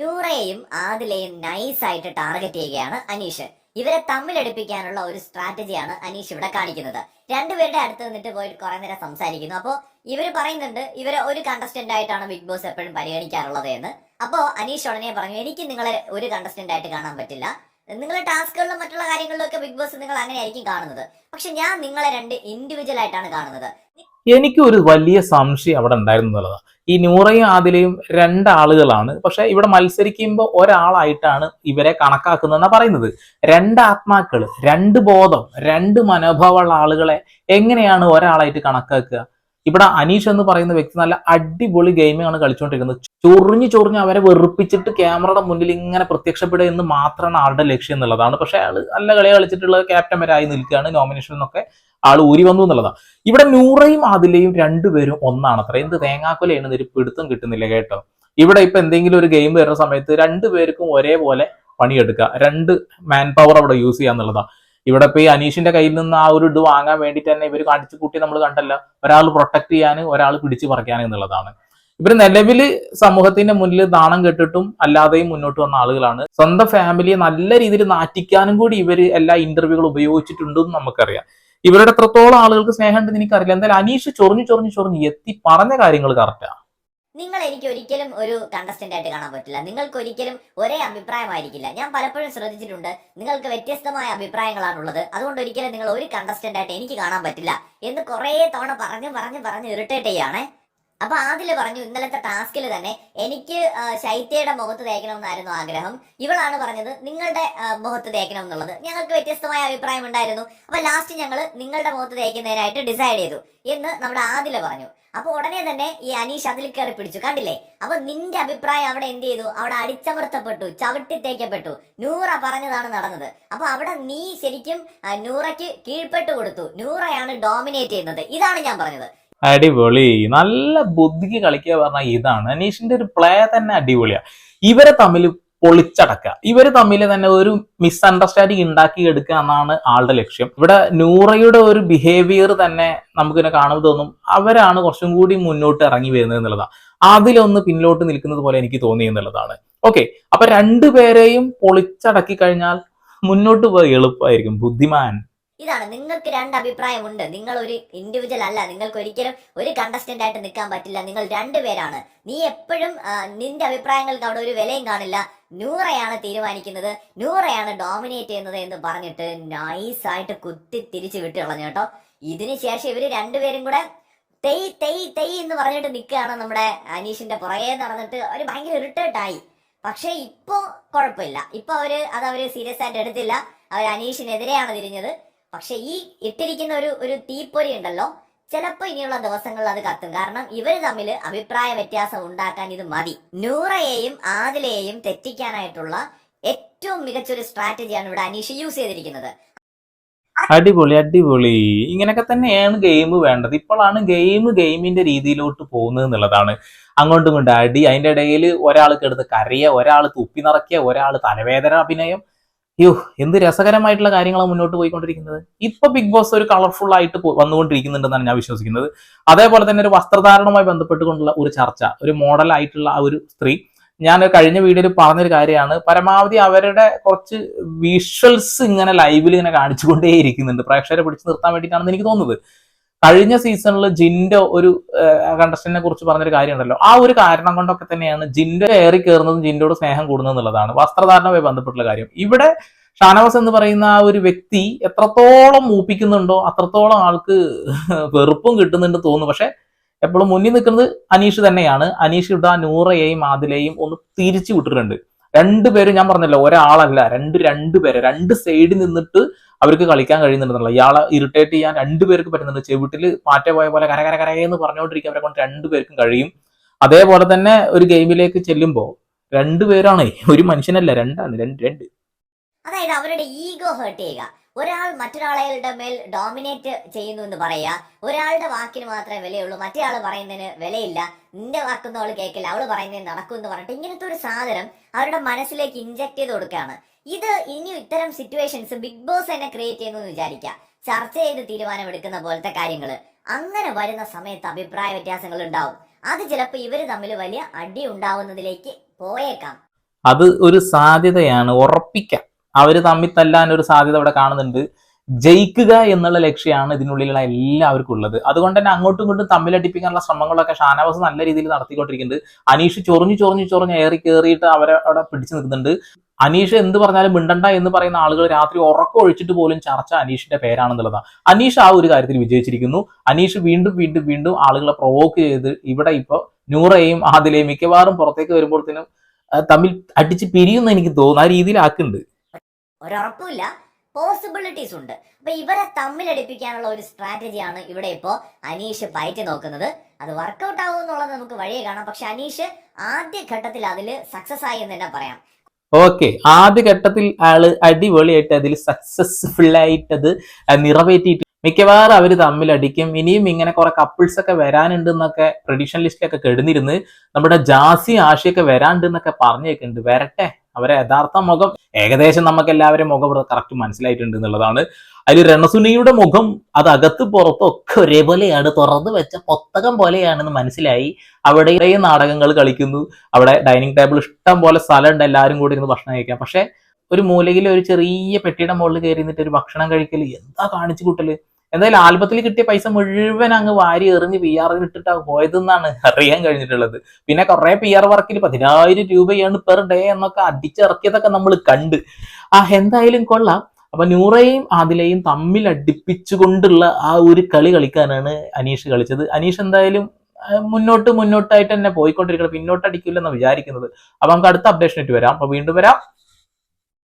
നൂറയെയും ആദിലെയും നൈസായിട്ട് ടാർഗറ്റ് ചെയ്യുകയാണ് അനീഷ്. ഇവരെ തമ്മിലടുപ്പിക്കാനുള്ള ഒരു സ്ട്രാറ്റജിയാണ് അനീഷ് ഇവിടെ കാണിക്കുന്നത്. രണ്ടുപേരുടെ അടുത്ത് നിന്നിട്ട് പോയിട്ട് കുറെ നേരം സംസാരിക്കുന്നു. അപ്പോൾ ഇവർ പറയുന്നുണ്ട് ഇവരെ ഒരു കണ്ടസ്റ്റന്റ് ആയിട്ടാണ് ബിഗ് ബോസ് എപ്പോഴും പരിഗണിക്കാറുള്ളത് എന്ന്. അപ്പോൾ അനീഷ് ഉടനെ പറഞ്ഞു എനിക്ക് നിങ്ങളെ ഒരു കണ്ടസ്റ്റന്റ് ആയിട്ട് കാണാൻ പറ്റില്ല. നിങ്ങളെ ടാസ്കുകളിലും മറ്റുള്ള കാര്യങ്ങളിലും ഒക്കെ ബിഗ് ബോസ് നിങ്ങൾ അങ്ങനെ ആയിരിക്കും കാണുന്നത്. പക്ഷെ ഞാൻ നിങ്ങളെ രണ്ട് ഇൻഡിവിജ്വൽ ആയിട്ടാണ് കാണുന്നത്. എനിക്ക് ഒരു വലിയ സംശയം അവിടെ ഉണ്ടായിരുന്നു എന്നുള്ളതാണ്. ഈ നൂറയും ആദിലയും രണ്ടാളുകളാണ്. പക്ഷെ ഇവിടെ മത്സരിക്കുമ്പോൾ ഒരാളായിട്ടാണ് ഇവരെ കണക്കാക്കുന്നതെന്നാണ് പറയുന്നത്. രണ്ട് ആത്മാക്കൾ രണ്ട് ബോധം രണ്ട് മനോഭാവമുള്ള ആളുകളെ എങ്ങനെയാണ് ഒരാളായിട്ട് കണക്കാക്കുക? ഇവിടെ അനീഷ് എന്ന് പറയുന്ന വ്യക്തി നല്ല അടിപൊളി ഗെയിമിംഗ് ആണ് കളിച്ചുകൊണ്ടിരിക്കുന്നത് ചൊറിഞ്ഞു ചൊറിഞ്ഞ് അവരെ വെറുപ്പിച്ചിട്ട് ക്യാമറയുടെ മുന്നിൽ ഇങ്ങനെ പ്രത്യക്ഷപ്പെടുക എന്ന് മാത്രമാണ് ആളുടെ ലക്ഷ്യം എന്നുള്ളതാണ്. പക്ഷെ അയാൾ നല്ല കളി കളിച്ചിട്ടുള്ള ക്യാപ്റ്റൻ വരായി നിൽക്കുകയാണ്. നോമിനേഷൻ എന്നൊക്കെ ആൾ ഊരി വന്നു എന്നുള്ളതാണ് ഇവിടെ നൂറയും അതിലെയും രണ്ടുപേരും ഒന്നാണ് അത്ര എന്ത് തേങ്ങാക്കൊലയാണ്? ഒരു പിടുത്തം കിട്ടുന്നില്ല കേട്ടോ. ഇവിടെ ഇപ്പൊ എന്തെങ്കിലും ഒരു ഗെയിം വരുന്ന സമയത്ത് രണ്ടുപേർക്കും ഒരേപോലെ പണിയെടുക്കുക. രണ്ട് മാൻ പവർ അവിടെ യൂസ് ചെയ്യുക എന്നുള്ളതാണ് ഇവിടെ ഇപ്പൊ ഈ അനീഷിന്റെ കയ്യിൽ നിന്ന് ആ ഒരു ഇത് വാങ്ങാൻ വേണ്ടിയിട്ട് തന്നെ ഇവർ കാണിച്ചു കൂട്ടി നമ്മൾ കണ്ടല്ല. ഒരാൾ പ്രൊട്ടക്ട് ചെയ്യാൻ ഒരാൾ പിടിച്ചു പറിക്കാൻ എന്നുള്ളതാണ്. ഇവർ നിലവിൽ സമൂഹത്തിന്റെ മുന്നിൽ നാണം കെട്ടിട്ടും അല്ലാതെയും മുന്നോട്ട് വന്ന ആളുകളാണ്. സ്വന്തം ഫാമിലിയെ നല്ല രീതിയിൽ നാറ്റിക്കാനും കൂടി ഇവർ എല്ലാ ഇന്റർവ്യൂകളും ഉപയോഗിച്ചിട്ടുണ്ടെന്ന് നമുക്കറിയാം. ഇവരുടെ എത്രത്തോളം ആളുകൾക്ക് സ്നേഹമുണ്ടെന്ന് എനിക്കറിയില്ല. എന്തായാലും അനീഷ് ചൊറിഞ്ഞു ചൊറിഞ്ഞു ചൊറിഞ്ഞു എത്തി പറഞ്ഞ കാര്യങ്ങൾ കറക്റ്റാ നിങ്ങൾ എനിക്ക് ഒരിക്കലും ഒരു കണ്ടസ്റ്റന്റ് ആയിട്ട് കാണാൻ പറ്റില്ല. നിങ്ങൾക്ക് ഒരിക്കലും ഒരേ അഭിപ്രായമായിരിക്കില്ല ഞാൻ പലപ്പോഴും ശ്രദ്ധിച്ചിട്ടുണ്ട് നിങ്ങൾക്ക് വ്യത്യസ്തമായ അഭിപ്രായങ്ങളാണുള്ളത് അതുകൊണ്ട് ഒരിക്കലും നിങ്ങൾ ഒരു കണ്ടസ്റ്റന്റ് ആയിട്ട് എനിക്ക് കാണാൻ പറ്റില്ല എന്ന് കുറേ തവണ പറഞ്ഞു പറഞ്ഞു പറഞ്ഞ് ഇറിറ്റേറ്റ് ചെയ്യാണേ അപ്പൊ ആദിൽ പറഞ്ഞു ഇന്നലത്തെ ടാസ്കിൽ തന്നെ എനിക്ക് ശൈത്യയുടെ മുഖത്ത് തേക്കണമെന്നായിരുന്നു ആഗ്രഹം. ഇവളാണ് പറഞ്ഞത് നിങ്ങളുടെ മുഖത്ത് തേക്കണം എന്നുള്ളത് ഞങ്ങൾക്ക് വ്യത്യസ്തമായ അഭിപ്രായം ഉണ്ടായിരുന്നു. അപ്പൊ ലാസ്റ്റ് ഞങ്ങൾ നിങ്ങളുടെ മുഖത്ത് തേക്കുന്നതിനായിട്ട് ഡിസൈഡ് ചെയ്തു എന്ന് നമ്മുടെ ആദിൽ പറഞ്ഞു. അപ്പൊ ഉടനെ തന്നെ ഈ അനീഷ് അതിൽ കയറി പിടിച്ചു. കണ്ടില്ലേ? അപ്പൊ നിന്റെ അഭിപ്രായം അവിടെ എന്ത് ചെയ്തു? അവിടെ അടിച്ചമർത്തപ്പെട്ടു ചവിട്ടി തേക്കപ്പെട്ടു. നൂറ പറഞ്ഞതാണ് നടന്നത്. അപ്പൊ അവിടെ നീ ശരിക്കും നൂറയ്ക്ക് കീഴ്പ്പെട്ടു കൊടുത്തു. നൂറയാണ് ഡോമിനേറ്റ് ചെയ്യുന്നത്. ഇതാണ് ഞാൻ പറഞ്ഞത്. അടിപൊളി. നല്ല ബുദ്ധിക്ക് കളിക്കുക പറഞ്ഞാൽ ഇതാണ്. അനീഷിന്റെ ഒരു പ്ലേ തന്നെ അടിപൊളിയാ. ഇവരെ തമ്മിൽ പൊളിച്ചടക്കുക. ഇവർ തമ്മിൽ തന്നെ ഒരു മിസ്അണ്ടർസ്റ്റാൻഡിങ് ഉണ്ടാക്കി എടുക്കുക എന്നാണ് ആളുടെ ലക്ഷ്യം. ഇവിടെ നൂറയുടെ ഒരു ബിഹേവിയർ തന്നെ നമുക്കിങ്ങനെ കാണുമ്പോൾ തോന്നും അവരാണ് കുറച്ചും കൂടി മുന്നോട്ട് ഇറങ്ങി വരുന്നത് എന്നുള്ളതാണ്. അതിലൊന്ന് പിന്നിലോട്ട് നിൽക്കുന്നത് പോലെ എനിക്ക് തോന്നി എന്നുള്ളതാണ്. ഓക്കെ അപ്പൊ രണ്ടുപേരെയും പൊളിച്ചടക്കി കഴിഞ്ഞാൽ മുന്നോട്ട് പോയി എളുപ്പമായിരിക്കും. ബുദ്ധിമാൻ. ഇതാണ് നിങ്ങൾക്ക് രണ്ട് അഭിപ്രായമുണ്ട്. നിങ്ങൾ ഒരു ഇൻഡിവിജ്വൽ അല്ല. നിങ്ങൾക്ക് ഒരിക്കലും ഒരു കണ്ടസ്റ്റന്റ് ആയിട്ട് നിൽക്കാൻ പറ്റില്ല. നിങ്ങൾ രണ്ടുപേരാണ് നീ എപ്പോഴും നിന്റെ അഭിപ്രായങ്ങൾക്ക് അവിടെ ഒരു വിലയും കാണില്ല. നൂറയാണ് തീരുമാനിക്കുന്നത്. നൂറയാണ് ഡോമിനേറ്റ് ചെയ്യുന്നത് എന്ന് പറഞ്ഞിട്ട് നൈസ് ആയിട്ട് കുത്തി തിരിച്ചു വിട്ടു കളഞ്ഞു കേട്ടോ. ഇതിനു ശേഷം ഇവർ രണ്ടുപേരും കൂടെ തെയ് തെയ് തെയ് എന്ന് പറഞ്ഞിട്ട് നിൽക്കുകയാണ് നമ്മുടെ അനീഷിന്റെ പുറകെ നടന്നിട്ട് അവർ ഭയങ്കര ഇറിറ്റേറ്റ് ആയി പക്ഷെ ഇപ്പോ കുഴപ്പമില്ല. ഇപ്പൊ അവർ അത് അവർ സീരിയസ് ആയിട്ട് എടുത്തില്ല. അവർ അനീഷിനെതിരെയാണ് തിരിഞ്ഞത്. പക്ഷെ ഈ ഇട്ടിരിക്കുന്ന ഒരു ഒരു തീപ്പൊരി ഉണ്ടല്ലോ ചിലപ്പോ ഇനിയുള്ള ദിവസങ്ങളിൽ അത് കത്തും. കാരണം ഇവർ തമ്മിൽ അഭിപ്രായ വ്യത്യാസം ഉണ്ടാക്കാൻ ഇത് മതി. നൂറയെയും ആദിലയെയും തെറ്റിക്കാനായിട്ടുള്ള ഏറ്റവും മികച്ചൊരു സ്ട്രാറ്റജിയാണ് ഇവിടെ അനീഷ് യൂസ് ചെയ്തിരിക്കുന്നത്. അടിപൊളി അടിപൊളി. ഇങ്ങനെയൊക്കെ തന്നെയാണ് ഗെയിം വേണ്ടത്. ഇപ്പോഴാണ് ഗെയിം ഗെയിമിന്റെ രീതിയിലോട്ട് പോകുന്നത് എന്നുള്ളതാണ്. അങ്ങോട്ടും ഇങ്ങോട്ടും അടി അതിന്റെ ഇടയിൽ ഒരാൾ കിടന്ന് കറിയ ഒരാൾ തുപ്പി നിറയ്ക്കുക ഒരാൾ തലവേദന അഭിനയം യോ എന്ത് രസകരമായിട്ടുള്ള കാര്യങ്ങളാണ് മുന്നോട്ട് പോയിക്കൊണ്ടിരിക്കുന്നത്. ഇപ്പൊ ബിഗ് ബോസ് ഒരു കളർഫുൾ ആയിട്ട് വന്നുകൊണ്ടിരിക്കുന്നുണ്ടെന്നാണ് ഞാൻ വിശ്വസിക്കുന്നത്. അതേപോലെ തന്നെ ഒരു വസ്ത്രധാരണവുമായി ബന്ധപ്പെട്ടുകൊണ്ടുള്ള ഒരു ചർച്ച ഒരു മോഡൽ ആയിട്ടുള്ള ആ ഒരു സ്ത്രീ. ഞാൻ കഴിഞ്ഞ വീഡിയോയിൽ പറഞ്ഞൊരു കാര്യമാണ് പരമാവധി അവരുടെ കുറച്ച് വിഷ്വൽസ് ഇങ്ങനെ ലൈവിൽ ഇങ്ങനെ കാണിച്ചുകൊണ്ടേ ഇരിക്കുന്നുണ്ട് പ്രേക്ഷകരെ പിടിച്ചു നിർത്താൻ വേണ്ടിയിട്ടാണെന്ന് എനിക്ക് തോന്നുന്നത്. കഴിഞ്ഞ സീസണിൽ ജിൻഡോ ഒരു കണ്ടസ്റ്റന്റിനെ കുറിച്ച് പറഞ്ഞൊരു കാര്യമുണ്ടല്ലോ. ആ ഒരു കാരണം കൊണ്ടൊക്കെ തന്നെയാണ് ജിൻഡോ ഏറി കയറുന്നതും ജിൻഡോട് സ്നേഹം കൂടുന്നത് എന്നുള്ളതാണ് വസ്ത്രധാരണവുമായി ബന്ധപ്പെട്ടുള്ള കാര്യം. ഇവിടെ ഷാനവാസ് എന്ന് പറയുന്ന ആ ഒരു വ്യക്തി എത്രത്തോളം മൂപ്പിക്കുന്നുണ്ടോ അത്രത്തോളം ആൾക്ക് വെറുപ്പും കിട്ടുന്നുണ്ട് തോന്നുന്നു. പക്ഷെ എപ്പോഴും മുന്നിൽ നിൽക്കുന്നത് അനീഷ് തന്നെയാണ്. അനീഷ് ഇവിടെ നൂറയെയും ആദിലെയും ഒന്ന് തിരിച്ചു വിട്ടിട്ടുണ്ട്. രണ്ടുപേരും ഞാൻ പറഞ്ഞല്ലോ ഒരാളല്ല രണ്ട് രണ്ടുപേരെ രണ്ട് സൈഡിൽ നിന്നിട്ട് അവർക്ക് കളിക്കാൻ കഴിയുന്നുണ്ടെന്നുള്ള ഇയാളെ ഇറിറ്റേറ്റ് ചെയ്യാൻ രണ്ടുപേർക്ക് പറ്റുന്നുണ്ട്. ചെവിട്ടിൽ പാറ്റ പോയ പോലെ കര കര കരയെന്ന് അവരെ കൊണ്ട് രണ്ടുപേർക്കും കഴിയും. അതേപോലെ തന്നെ ഒരു ഗെയിമിലേക്ക് ചെല്ലുമ്പോൾ രണ്ടുപേരാണ് ഒരു മനുഷ്യനല്ല രണ്ടാണ്. രണ്ട് രണ്ട്. അതായത് അവരുടെ ഈഗോ ഹേർട്ട് ചെയ്യുക. ഒരാൾ മറ്റൊരാളുടെ മേൽ ഡോമിനേറ്റ് ചെയ്യുന്നു എന്ന് പറയാ ഒരാളുടെ വാക്കിന് മാത്രമേ വിലയുള്ളൂ. മറ്റേ ആൾ പറയുന്നതിന് വിലയില്ല. നിന്റെ വാക്കൊന്നും അവൾ കേൾക്കില്ല. അവൾ പറയുന്നതിന് നടക്കും എന്ന് പറഞ്ഞിട്ട് ഇങ്ങനത്തെ ഒരു സാധനം അവരുടെ മനസ്സിലേക്ക് ഇഞ്ചക്ട് ചെയ്ത് കൊടുക്കുകയാണ്. ഇത് ഇനി ഇത്തരം സിറ്റുവേഷൻസ് ബിഗ് ബോസ് തന്നെ ക്രിയേറ്റ് ചെയ്യുന്നു എന്ന് വിചാരിക്കുക. ചർച്ച ചെയ്ത് തീരുമാനമെടുക്കുന്ന പോലത്തെ കാര്യങ്ങൾ അങ്ങനെ വരുന്ന സമയത്ത് അഭിപ്രായ വ്യത്യാസങ്ങൾ ഉണ്ടാവും. അത് ചിലപ്പോൾ ഇവർ തമ്മിൽ വലിയ അടി ഉണ്ടാവുന്നതിലേക്ക് പോയേക്കാം. അത് ഒരു സാധ്യതയാണ് ഉറപ്പിക്കാം. അവർ തമ്മിൽ തല്ലാൻ ഒരു സാധ്യത അവിടെ കാണുന്നുണ്ട്. ജയിക്കുക എന്നുള്ള ലക്ഷ്യമാണ് ഇതിനുള്ളിലുള്ള എല്ലാവർക്കും ഉള്ളത്. അതുകൊണ്ട് തന്നെ അങ്ങോട്ടും ഇങ്ങോട്ടും തമ്മിലടിപ്പിക്കാനുള്ള ശ്രമങ്ങളൊക്കെ ഷാനവാസ് നല്ല രീതിയിൽ നടത്തിക്കൊണ്ടിരിക്കുന്നുണ്ട്. അനീഷ് ചൊറിഞ്ഞു ചൊറിഞ്ഞു ചൊറിഞ്ഞ് ഏറി കയറിയിട്ട് അവരെ അവിടെ പിടിച്ചു നിൽക്കുന്നുണ്ട്. അനീഷ് എന്ത് പറഞ്ഞാലും മിണ്ടണ്ട എന്ന് പറയുന്ന ആളുകൾ രാത്രി ഉറക്കം ഒഴിച്ചിട്ട് പോലും ചർച്ച അനീഷിന്റെ പേരാണെന്നുള്ളതാണ്. അനീഷ് ആ ഒരു കാര്യത്തിൽ വിജയിച്ചിരിക്കുന്നു. അനീഷ് വീണ്ടും വീണ്ടും വീണ്ടും ആളുകളെ പ്രൊവോക്ക് ചെയ്ത് ഇവിടെ ഇപ്പൊ നൂറയും ആദിലെയും മിക്കവാറും പുറത്തേക്ക് വരുമ്പോഴത്തേനും തമ്മിൽ അടിച്ച് പിരിയുന്ന എനിക്ക് തോന്നുന്നു. ആ രീതിയിലാക്കുന്നുണ്ട്. ഒരുറപ്പുമില്ല. പോസിബിലിറ്റീസ് ഉണ്ട്. അപ്പൊ ഇവരെ തമ്മിലടിപ്പിക്കാനുള്ള ഒരു സ്ട്രാറ്റജിയാണ് ഇവിടെ ഇപ്പോ അനീഷ് പയറ്റി നോക്കുന്നത്. അത് വർക്കൗട്ട് ആവും എന്നുള്ളത് നമുക്ക് വഴിയെ കാണാം. പക്ഷെ അനീഷ് ആദ്യ ഘട്ടത്തിൽ അതിൽ സക്സസ് ആയി എന്ന് തന്നെ പറയാം. ഓക്കെ ആദ്യ ഘട്ടത്തിൽ ആൾ അടിപൊളിയായിട്ട് അതിൽ സക്സസ്ഫുൾ ആയിട്ട് അത് മിക്കവാറും അവർ തമ്മിൽ അടിക്കും. ഇനിയും ഇങ്ങനെ കുറെ കപ്പിൾസ് ഒക്കെ വരാനുണ്ട് എന്നൊക്കെ ട്രഡീഷണൽ ലിസ്റ്റിലൊക്കെ കെടുന്നിരുന്ന് നമ്മുടെ ജാസി ആഷിയൊക്കെ വരാണ്ട് എന്നൊക്കെ പറഞ്ഞേക്കുന്നുണ്ട്. വരട്ടെ. അവരെ യഥാർത്ഥ മുഖം ഏകദേശം നമുക്ക് എല്ലാവരും മുഖം ഇവിടെ കറക്റ്റ് മനസ്സിലായിട്ടുണ്ട് എന്നുള്ളതാണ്. അതിൽ രണസുനിയുടെ മുഖം അത് അകത്ത് പുറത്തും ഒക്കെ ഒരേപോലെയാണ്. തുറന്നു വെച്ച പുസ്തകം പോലെയാണെന്ന് മനസ്സിലായി. അവിടെ നാടകങ്ങൾ കളിക്കുന്നു. അവിടെ ഡൈനിങ് ടേബിൾ ഇഷ്ടം പോലെ സ്ഥലമുണ്ട്. എല്ലാവരും കൂടി ഇരുന്ന് ഭക്ഷണം കഴിക്കാം. പക്ഷെ ഒരു മൂലയിൽ ഒരു ചെറിയ പെട്ടിയുടെ മുകളിൽ കയറി നിന്നിട്ട് ഒരു ഭക്ഷണം കഴിക്കൽ എന്താ കാണിച്ചു കൂട്ടൽ? എന്തായാലും ആൽബത്തിൽ കിട്ടിയ പൈസ മുഴുവൻ അങ്ങ് വാരി എറിഞ്ഞ് പി ആറിൽ ഇട്ടിട്ടാ പോയതെന്നാണ് അറിയാൻ കഴിഞ്ഞിട്ടുള്ളത്. പിന്നെ കുറെ പി ആർ വർക്കിൽ പതിനായിരം രൂപയാണ് പെർ ഡേ എന്നൊക്കെ അടിച്ചിറക്കിയതൊക്കെ നമ്മൾ കണ്ട്. ആ എന്തായാലും കൊള്ളാം. അപ്പൊ നൂറയും ആദിലയും തമ്മിൽ അടുപ്പിച്ചുകൊണ്ടുള്ള ആ ഒരു കളി കളിക്കാനാണ് അനീഷ് കളിച്ചത്. അനീഷ് എന്തായാലും മുന്നോട്ട് മുന്നോട്ടായിട്ട് തന്നെ പോയിക്കൊണ്ടിരിക്കണം. പിന്നോട്ട് അടിക്കില്ലെന്ന് വിചാരിക്കുന്നത്. അപ്പൊ നമുക്ക് അടുത്ത അപ്ഡേഷൻ ആയിട്ട് വരാം. അപ്പൊ വീണ്ടും വരാം.